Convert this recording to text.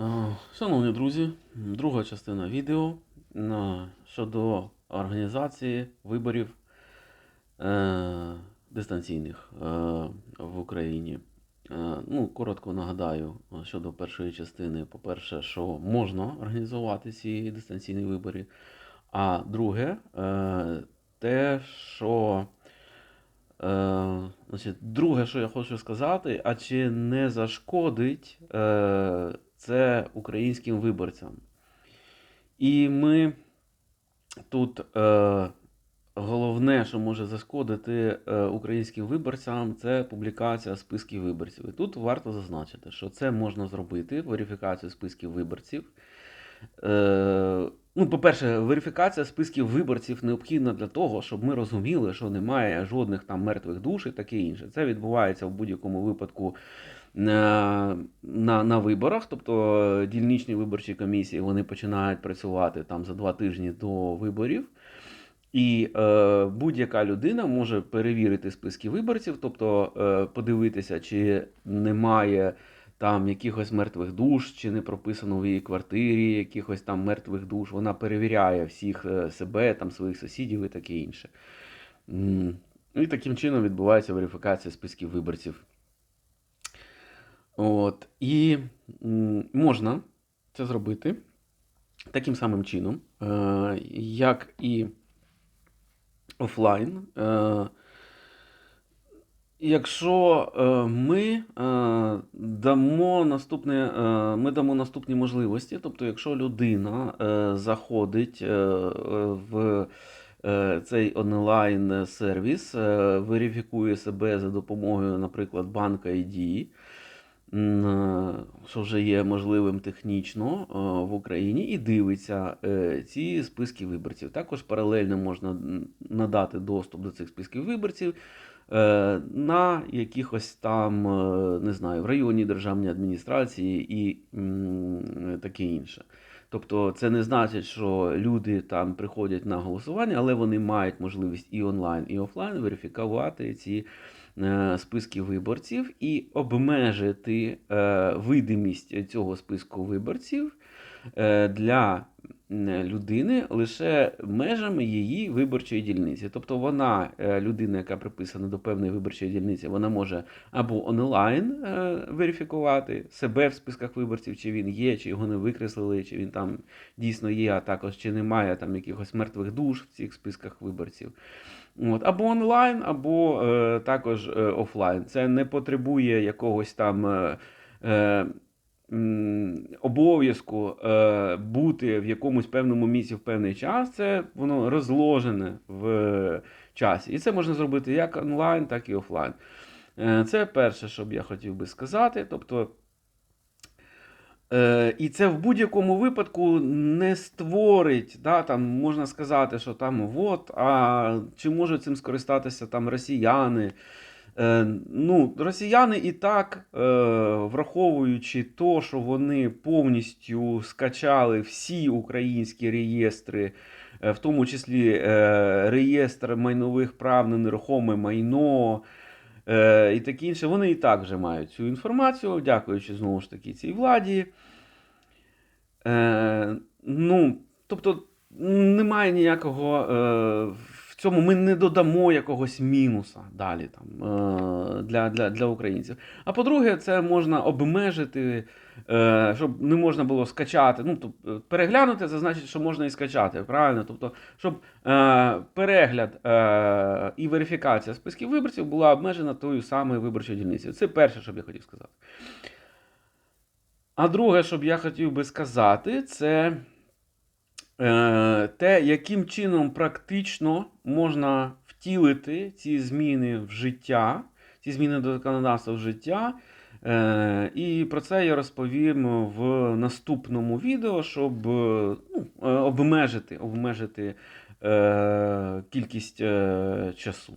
Е, Шановні друзі, друга частина відео щодо організації виборів е, дистанційних е, в Україні. Ну, коротко нагадаю щодо першої частини. По-перше, що можна організувати ці дистанційні вибори. А друге, те, що Е, значить, друге, що я хочу сказати, а чи не зашкодить е, це українським виборцям? І ми тут е, головне, що може зашкодити е, українським виборцям, це публікація списків виборців. І тут варто зазначити, що це можна зробити, верифікацію списків виборців. Е, ну, по-перше, верифікація списків виборців необхідна для того, щоб ми розуміли, що немає жодних там мертвих душ і таке інше. Це відбувається в будь-якому випадку на, на, на виборах. Тобто е, дільничні виборчі комісії вони починають працювати там за два тижні до виборів. І е, будь-яка людина може перевірити списки виборців, тобто е, подивитися, чи немає там якихось мертвих душ, чи не прописано в її квартирі якихось там мертвих душ. Вона перевіряє всіх е, себе, там своїх сусідів і таке інше. І таким чином відбувається верифікація списків виборців. От. І можна це зробити таким самим чином, е, як і офлайн. Е, Якщо е, ми дамо наступне, ми дамо наступні можливості, тобто, якщо людина заходить в цей онлайн-сервіс, е, верифікує себе за допомогою, наприклад, банка ID, що вже є можливим технічно е, в Україні, і дивиться е, ці списки виборців. Також паралельно можна надати доступ до цих списків виборців е, на якихось там, е, не знаю, в районній державній адміністрації і таке інше. Тобто це не значить, що люди там приходять на голосування, але вони мають можливість і онлайн, і офлайн верифікувати ці е, списки виборців і обмежити е, видимість цього списку виборців е, для людини лише межами її виборчої дільниці. Тобто вона, людина, яка приписана до певної виборчої дільниці, вона може або онлайн верифікувати себе в списках виборців, чи він є, чи його не викреслили, чи він там дійсно є, а також чи немає там якихось мертвих душ в цих списках виборців. От, або онлайн, або е, також е, офлайн. Це не потребує якогось там. Е, е, обов'язку е, бути в якомусь певному місці в певний час, це воно розложене в часі. І це можна зробити як онлайн, так і офлайн. Е, це перше, що б я хотів би сказати. Тобто, Е, і це в будь-якому випадку не створить, да, там можна сказати, що там от, а чи можуть цим скористатися там росіяни. Е, ну, росіяни і так, е, враховуючи то, що вони повністю скачали всі українські реєстри, е, в тому числі е, реєстр майнових прав на нерухоме майно. Е, і таке інше, вони і так вже мають цю інформацію, дякуючи знову ж таки цій владі. Е, ну, тобто, немає ніякого. Е, цьому ми не додамо якогось мінуса далі там, е, для, для, для українців. А по-друге, це можна обмежити, е, щоб не можна було скачати. Ну, тобто, переглянути, це значить, що можна і скачати. Правильно? Тобто, щоб перегляд і верифікація списків виборців була обмежена тою самою виборчою дільницею. Це перше, що б я хотів сказати. А друге, що я хотів би сказати, це те, яким чином практично можна втілити ці зміни в життя, ці зміни до законодавства в життя. Е, і про це я розповім в наступному відео, щоб е, ну, е, обмежити, обмежити е, кількість е, часу.